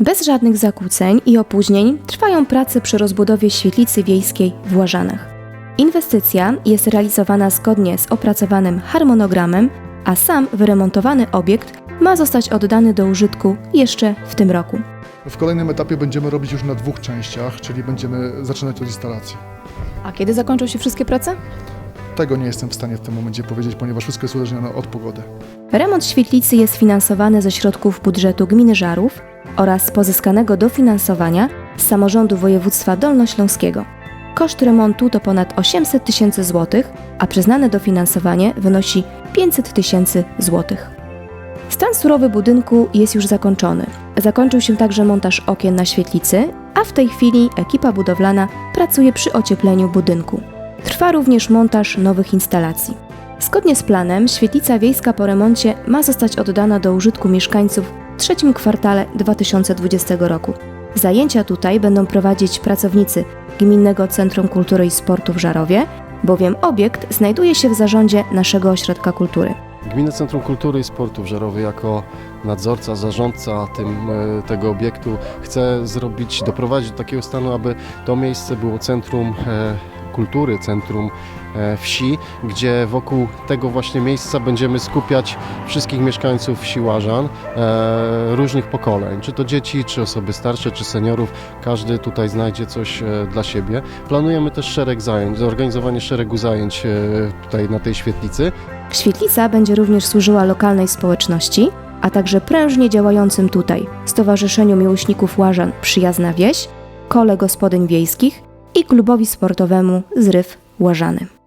Bez żadnych zakłóceń i opóźnień trwają prace przy rozbudowie świetlicy wiejskiej w Łażanach. Inwestycja jest realizowana zgodnie z opracowanym harmonogramem, a sam wyremontowany obiekt ma zostać oddany do użytku jeszcze w tym roku. W kolejnym etapie będziemy robić już na dwóch częściach, czyli będziemy zaczynać od instalacji. A kiedy zakończą się wszystkie prace? Tego nie jestem w stanie w tym momencie powiedzieć, ponieważ wszystko jest uzależnione od pogody. Remont świetlicy jest finansowany ze środków budżetu gminy Żarów oraz pozyskanego dofinansowania z samorządu województwa dolnośląskiego. Koszt remontu to ponad 800 tysięcy złotych, a przyznane dofinansowanie wynosi 500 tysięcy złotych. Stan surowy budynku jest już zakończony. Zakończył się także montaż okien na świetlicy, a w tej chwili ekipa budowlana pracuje przy ociepleniu budynku. Trwa również montaż nowych instalacji. Zgodnie z planem, świetlica wiejska po remoncie ma zostać oddana do użytku mieszkańców trzecim kwartale 2020 roku. Zajęcia tutaj będą prowadzić pracownicy Gminnego Centrum Kultury i Sportu w Żarowie, bowiem obiekt znajduje się w zarządzie naszego ośrodka kultury. Gminne Centrum Kultury i Sportu w Żarowie jako nadzorca, zarządca tym, e, tego obiektu chce zrobić, doprowadzić do takiego stanu, aby to miejsce było centrum e, kultury, centrum e, wsi, gdzie wokół tego właśnie miejsca będziemy skupiać wszystkich mieszkańców wsi Łażan, e, różnych pokoleń, czy to dzieci, czy osoby starsze, czy seniorów, każdy tutaj znajdzie coś e, dla siebie. Planujemy też szereg zajęć, zorganizowanie szeregu zajęć tutaj na tej świetlicy. Świetlica będzie również służyła lokalnej społeczności, a także prężnie działającym tutaj Stowarzyszeniu Miłośników Łażan Przyjazna Wieś, Kole Gospodyń Wiejskich i klubowi sportowemu Zryw Łażany.